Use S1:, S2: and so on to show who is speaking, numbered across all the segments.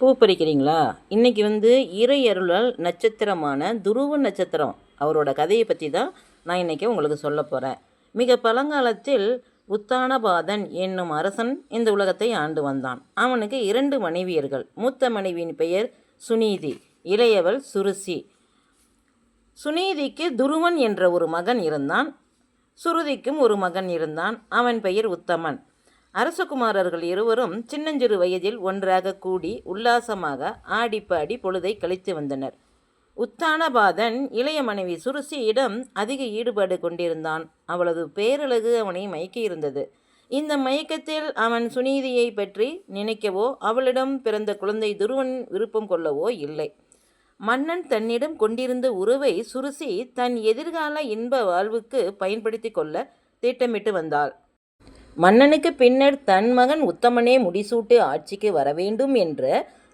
S1: பூ பறிக்கிறீங்களா? இன்றைக்கி வந்து இறை அருளால் நட்சத்திரமான துருவ நட்சத்திரம் அவரோட கதையை பற்றி தான் நான் இன்றைக்கி உங்களுக்கு சொல்ல போகிறேன் மிக பழங்காலத்தில் உத்தானபாதன் என்னும் அரசன் இந்த உலகத்தை ஆண்டு வந்தான். அவனுக்கு இரண்டு மனைவியர்கள். மூத்த மனைவியின் பெயர் சுனீதி இளையவள் சுருசி. சுனீதிக்கு துருவன் என்ற ஒரு மகன் இருந்தான். சுருதிக்கும் ஒரு மகன் இருந்தான். அவன் பெயர் உத்தமன். அரசகுமாரர்கள் இருவரும் சின்னஞ்சிறு வயதில் ஒன்றாக கூடி உல்லாசமாக ஆடிப்பாடி பொழுதை கழித்து வந்தனர். உத்தானபாதன் இளைய மனைவி சுருசியிடம் அதிக ஈடுபாடு கொண்டிருந்தான். அவளது பேரழகு அவனை மயக்கியிருந்தது. இந்த மயக்கத்தில் அவன் சுனீதியை பற்றி நினைக்கவோ அவளிடம் பிறந்த குழந்தை துருவன் விருப்பம் கொள்ளவோ இல்லை. மன்னன் தன்னிடம் கொண்டிருந்த உறவை சுருசி தன் எதிர்கால இன்ப வாழ்வுக்கு பயன்படுத்தி கொள்ள திட்டமிட்டு வந்தாள். மன்னனுக்கு பின்னர் தன் மகன் உத்தமனே முடிசூட்டு ஆட்சிக்கு வர வேண்டும் என்று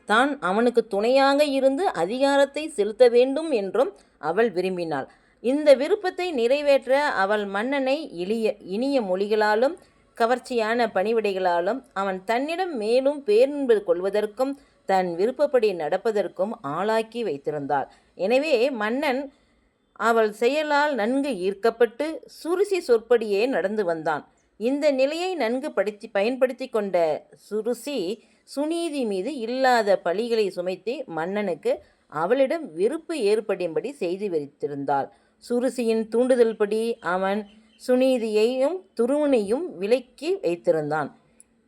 S1: தான் அவனுக்கு துணையாக இருந்து அதிகாரத்தை செலுத்த வேண்டும் என்றும் அவள் விரும்பினாள். இந்த விருப்பத்தை நிறைவேற்ற அவள் மன்னனை இளிய இனிய மொழிகளாலும் கவர்ச்சியான பணிவிடைகளாலும் அவன் தன்னிடம் மேலும் பேரன்பு கொள்வதற்கும் தன் விருப்பப்படி நடப்பதற்கும் ஆளாக்கி வைத்திருந்தாள். எனவே மன்னன் அவள் செயலால் நன்கு ஈர்க்கப்பட்டு சுருசி சொற்படியே நடந்து வந்தான். இந்த நிலையை நன்கு படுத்தி பயன்படுத்தி கொண்ட சுருசி சுநீதி மீது இல்லாத பழிகளை சுமைத்து மன்னனுக்கு அவளிடம் வெறுப்பு ஏற்படும்படி செய்து வைத்திருந்தாள். சுருசியின் தூண்டுதல்படி அவன் சுநீதியையும் துருவனையும் விலக்கி வைத்திருந்தான்.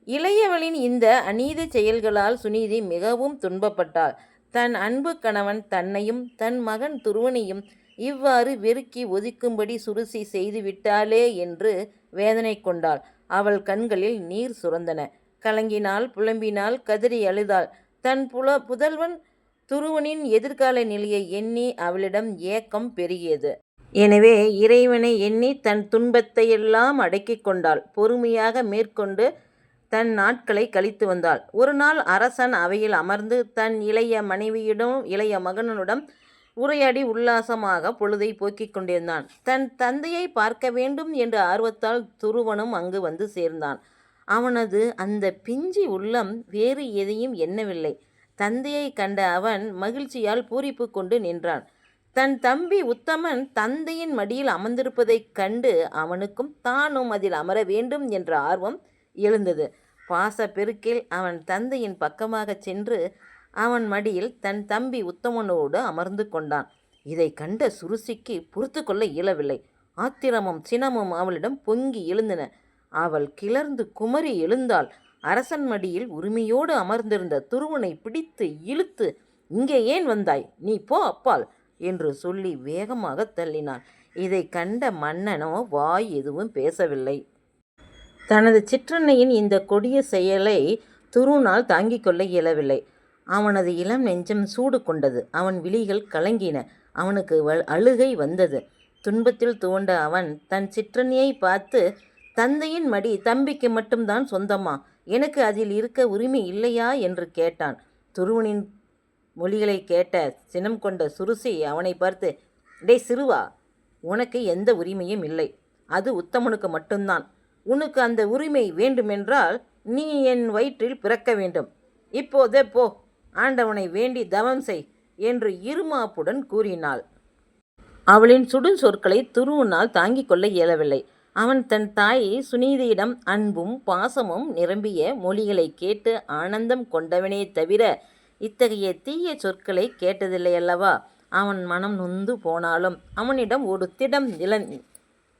S1: இளையவளின் இந்த அநீத செயல்களால் சுனீதி மிகவும் துன்பப்பட்டாள். தன் அன்பு கணவன் தன்னையும் தன் மகன் துருவனையும் இவ்வாறு வெறுக்கி ஒதுக்கும்படி சுருசி செய்து விட்டாளே என்று வேதனை கொண்டாள். அவள் கண்களில் நீர் சுரந்தன. கலங்கினாள் புலம்பினாள் கதறி அழுதாள். தன் புல புதல்வன் துருவனின் எதிர்கால நிலையை எண்ணி அவளிடம் ஏக்கம் பெருகியது. எனவே இறைவனை எண்ணி தன் துன்பத்தையெல்லாம் அடக்கி கொண்டாள். பொறுமையாக மேற்கொண்டு தன் நாட்களை கழித்து வந்தாள். ஒரு நாள் அரசன் அவையில் அமர்ந்து தன் இளைய மனைவியிடம் இளைய மகனுடன் உரையாடி உல்லாசமாக பொழுதை போக்கிக் கொண்டிருந்தான். தன் தந்தையை பார்க்க வேண்டும் என்ற ஆர்வத்தால் துருவனும் அங்கு வந்து சேர்ந்தான். அவனது அந்த பிஞ்சி உள்ளம் வேறு எதையும் எண்ணவில்லை. தந்தையை கண்ட அவன் மகிழ்ச்சியால் பூரிப்பு கொண்டு நின்றான். தன் தம்பி உத்தமன் தந்தையின் மடியில் அமர்ந்திருப்பதைக் கண்டு அவனுக்கும் தானும் அதில் அமர வேண்டும் என்ற ஆர்வம் எழுந்தது. பாச பெருக்கில் அவன் தந்தையின் பக்கமாக சென்று அவன் மடியில் தன் தம்பி உத்தமனோடு அமர்ந்து கொண்டான். இதை கண்ட சுருசிக்கு பொறுத்து கொள்ள இயலவில்லை. ஆத்திரமும் சினமும் அவளிடம் பொங்கி எழுந்தன. அவள் கிளர்ந்து குமரி எழுந்தாள். அரசன் மடியில் உரிமையோடு அமர்ந்திருந்த துருவனை பிடித்து இழுத்து இங்கே ஏன் வந்தாய்? நீ போ அப்பால் என்று சொல்லி வேகமாக தள்ளினான். இதை கண்ட மன்னனோ வாய் எதுவும் பேசவில்லை. தனது சிற்றன்னையின் இந்த கொடிய செயலை துருனால் தாங்கிக் கொள்ள இயலவில்லை. அவனது இளம் நெஞ்சம் சூடு கொண்டது. அவன் விழிகள் கலங்கின. அவனுக்கு வ அழுகை வந்தது. துன்பத்தில் துவண்ட அவன் தன் சிற்றனியை பார்த்து தந்தையின் மடி தம்பிக்கு மட்டும்தான் சொந்தமா? எனக்கு அதில் இருக்க உரிமை இல்லையா? என்று கேட்டான். துருவனின் மொழிகளை கேட்ட சினம் கொண்ட சுருசி அவனை பார்த்து டே சிறுவா உனக்கு எந்த உரிமையும் இல்லை. அது உத்தமனுக்கு மட்டும்தான். உனக்கு அந்த உரிமை வேண்டுமென்றால் நீ என் வயிற்றில் பிறக்க வேண்டும். இப்போதே போ. ஆண்டவனை வேண்டி தவம் செய் என்று இருமாப்புடன் கூறினாள். அவளின் சுடும் சொற்களை துருவுனால் தாங்கிக் கொள்ள இயலவில்லை. அவன் தன் தாயை சுனீதியிடம் அன்பும் பாசமும் நிரம்பிய மொழிகளை கேட்டு ஆனந்தம் கொண்டவனே தவிர இத்தகைய தீய சொற்களை கேட்டதில்லை அல்லவா? அவன் மனம் நொந்து போனாலும் அவனிடம் ஒரு திடம் நில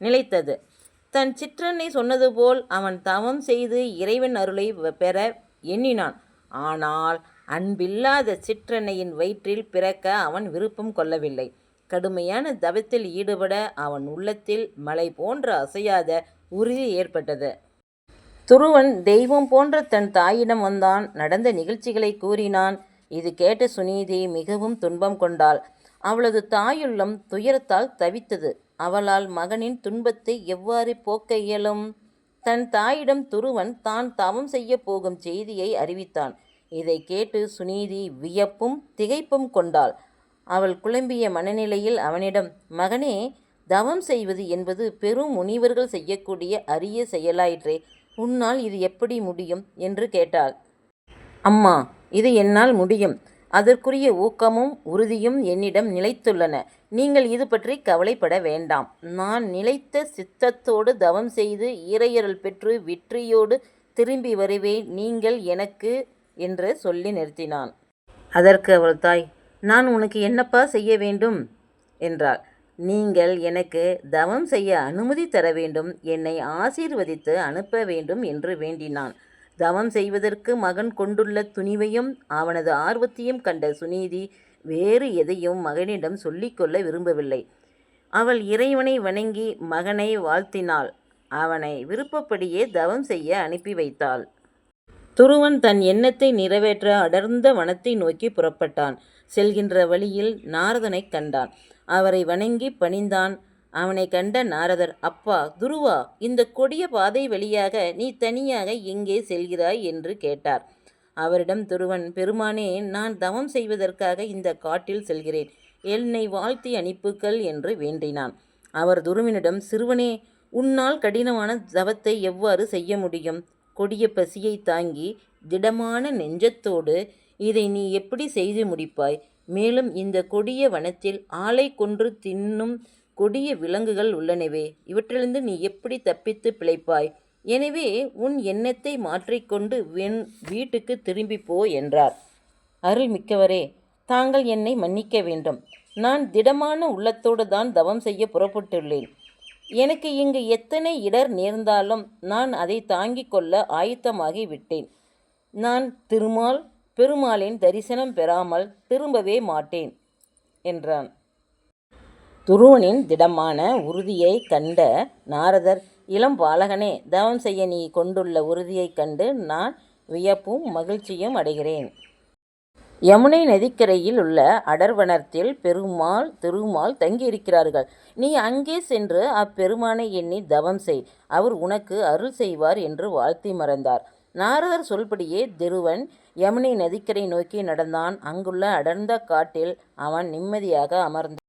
S1: நிலைத்தது. தன் சிற்றனை சொன்னது போல் அவன் தவம் செய்து இறைவன் அருளை பெற எண்ணினான். ஆனால் அன்பில்லாத சிற்றன்னையின் வயிற்றில் பிறக்க அவன் விருப்பம் கொள்ளவில்லை. கடுமையான தவத்தில் ஈடுபட அவன் உள்ளத்தில் மலை போன்ற அசையாத உறுதி ஏற்பட்டது. துருவன் தெய்வம் போன்ற தன் தாயிடம் வந்தான். நடந்த நிகழ்ச்சிகளை கூறினான். இது கேட்ட சுனீதி மிகவும் துன்பம் கொண்டாள். அவளது தாயுள்ளம் துயரத்தால் தவித்தது. அவளால் மகனின் துன்பத்தை எவ்வாறு போக்க இயலும்? தன் தாயிடம் துருவன் தான் தவம் செய்ய போகும் செய்தியை அறிவித்தான். இதை கேட்டு சுனீதி வியப்பும் திகைப்பும் கொண்டாள். அவள் குழம்பிய மனநிலையில் அவனிடம் மகனே தவம் செய்வது என்பது பெரும் முனிவர்கள் செய்யக்கூடிய அரிய செயலாயிற்றே. உன்னால் இது எப்படி முடியும்? என்று கேட்டாள். அம்மா இது என்னால் முடியும். அதற்குரிய ஊக்கமும் உறுதியும் என்னிடம் நிலைத்துள்ளன. நீங்கள் இது பற்றி கவலைப்பட வேண்டாம். நான் நிலைத்த சித்தத்தோடு தவம் செய்து ஈரையரல் பெற்று வெற்றியோடு திரும்பி வருவேன். நீங்கள் எனக்கு என்று சொல்லி நிறுத்தினான். அதற்கு அவள் தாய் நான் உனக்கு என்னப்பா செய்ய வேண்டும்? என்றாள். நீங்கள் எனக்கு தவம் செய்ய அனுமதி தர வேண்டும் என்னை ஆசீர்வதித்து அனுப்ப வேண்டும் என்று வேண்டினான். தவம் செய்வதற்கு மகன் கொண்டுள்ள துணிவையும் அவனது ஆர்வத்தையும் கண்ட சுனீதி வேறு எதையும் மகனிடம் சொல்லிக்கொள்ள விரும்பவில்லை. அவள் இறைவனை வணங்கி மகனை வாழ்த்தினாள். அவனை விருப்பப்படியே தவம் செய்ய அனுப்பி வைத்தாள். துருவன் தன் எண்ணத்தை நிறைவேற்ற அடர்ந்த வனத்தை நோக்கி புறப்பட்டான். செல்கின்ற வழியில் நாரதனைக் கண்டான். அவரை வணங்கி பணிந்தான். அவனை கண்ட நாரதர் அப்பா துருவா இந்த கொடிய பாதை வழியாக நீ தனியாக எங்கே செல்கிறாய்? என்று கேட்டார். அவரிடம் துருவன் பெருமானே நான் தவம் செய்வதற்காக இந்த காட்டில் செல்கிறேன். என்னை வாழ்த்தி அனுப்புக்கள் என்று வேண்டினான். அவர் துருவனிடம் சிறுவனே உன்னால் கடினமான தவத்தை எவ்வாறு செய்ய முடியும்? கொடிய பசியை தாங்கி திடமான நெஞ்சத்தோடு இதை நீ எப்படி செய்து முடிப்பாய்? மேலும் இந்த கொடிய வனத்தில் ஆளை கொன்று தின்னும் கொடிய விலங்குகள் உள்ளனவே இவற்றிலிருந்து நீ எப்படி தப்பித்து பிழைப்பாய்? எனவே உன் எண்ணத்தை மாற்றிக்கொண்டு வென் வீட்டுக்கு திரும்பி போ என்றார். அருள் மிக்கவரே தாங்கள் என்னை மன்னிக்க வேண்டும். நான் திடமான உள்ளத்தோடு தான் தவம் செய்ய புறப்பட்டுள்ளேன். எனக்கு இங்கு எத்தனை இடர் நேர்ந்தாலும் நான் அதை தாங்கிக் கொள்ள ஆயத்தமாகி விட்டேன். நான் திருமால் பெருமாளின் தரிசனம் பெறாமல் திரும்பவே மாட்டேன் என்றான். துருவனின் திடமான உறுதியை கண்ட நாரதர் இளம் பாலகனே தவம் செய்ய நீ கொண்டுள்ள உறுதியைக் கண்டு நான் வியப்பும் மகிழ்ச்சியும் அடைகிறேன். யமுனை நதிக்கரையில் உள்ள அடர்வனத்தில் பெருமாள் திருமால் தங்கியிருக்கிறார்கள். நீ அங்கே சென்று அப்பெருமானை எண்ணி தவம் செய். அவர் உனக்கு அருள் செய்வார் என்று வாழ்த்தி மறந்தார். நாரதர் சொல்படியே திருவன் யமுனை நதிக்கரை நோக்கி நடந்தான். அங்குள்ள அடர்ந்த காட்டில் அவன் நிம்மதியாக அமர்ந்து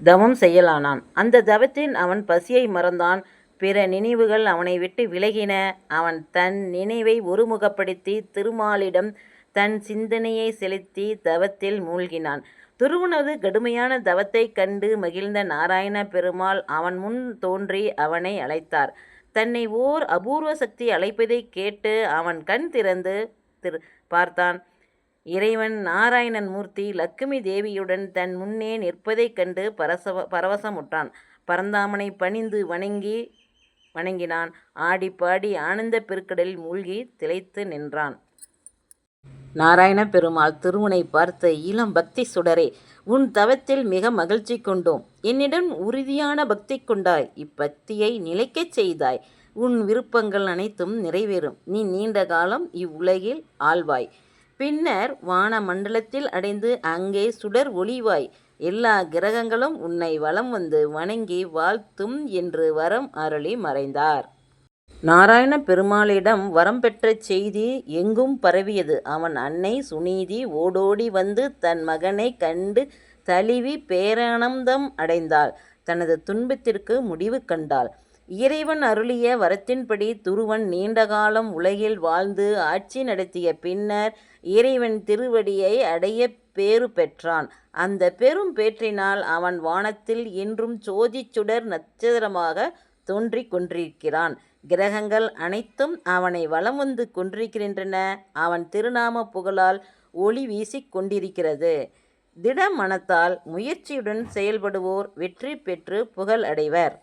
S1: தவம் செய்யலானான். அந்த தவத்தில் அவன் பசியை மறந்தான். பிற நினைவுகள் அவனை விட்டு விலகின. அவன் தன் நினைவை ஒருமுகப்படுத்தி திருமாலிடம் தன் சிந்தனையை செலுத்தி தவத்தில் மூழ்கினான். துருவனது கடுமையான தவத்தைக் கண்டு மகிழ்ந்த நாராயண பெருமாள் அவன் முன் தோன்றி அவனை அழைத்தார். தன்னை ஓர் அபூர்வ சக்தி அழைப்பதைக் கேட்டு அவன் கண் திறந்து திரு பார்த்தான். இறைவன் நாராயணன் மூர்த்தி லக்குமி தேவியுடன் தன் முன்னே நிற்பதைக் கண்டு பரசவ பரவசமுற்றான். பரந்தாமனை பணிந்து வணங்கி வணங்கினான். ஆடி பாடி ஆனந்த பெருக்கடலில் மூழ்கி திளைத்து நின்றான். நாராயண பெருமாள் திருமுனை பார்த்த இளம் பக்தி சுடரே உன் தவத்தில் மிக மகிழ்ச்சி கொண்டோம். என்னிடம் உறுதியான பக்தி கொண்டாய் இப்பக்தியை நிலைக்கச் செய்தாய். உன் விருப்பங்கள் அனைத்தும் நிறைவேறும். நீ நீண்ட காலம் இவ்வுலகில் ஆழ்வாய். பின்னர் வான மண்டலத்தில் அடைந்து அங்கே சுடர் ஒளிவாய். எல்லா கிரகங்களும் உன்னை வலம் வந்து வணங்கி வாழ்த்தும் என்று வரம் அருளி மறைந்தார். நாராயண பெருமாளிடம் வரம் பெற்ற செய்தி எங்கும் பரவியது. அவன் அன்னை சுனீதி ஓடோடி வந்து தன் மகனை கண்டு தழுவி பேரானந்தம் அடைந்தாள். தனது துன்பத்திற்கு முடிவு கண்டாள். இறைவன் அருளிய வரத்தின்படி துருவன் நீண்ட காலம் உலகில் வாழ்ந்து ஆட்சி நடத்திய பின்னர் இறைவன் திருவடியை அடைய பேறு பெற்றான். அந்த பெரும் பேற்றினால் அவன் வானத்தில் என்றும் சோதிச் சுடர் நட்சத்திரமாக தோன்றிக் கொண்டிருக்கிறான். கிரகங்கள் அனைத்தும் அவனை வலம் வந்து கொண்டிருக்கின்றன. அவன் திருநாம புகழால் ஒளி வீசிக் கொண்டிருக்கிறது. திட மனத்தால் முயற்சியுடன் செயல்படுவோர் வெற்றி பெற்று புகழ் அடைவர்.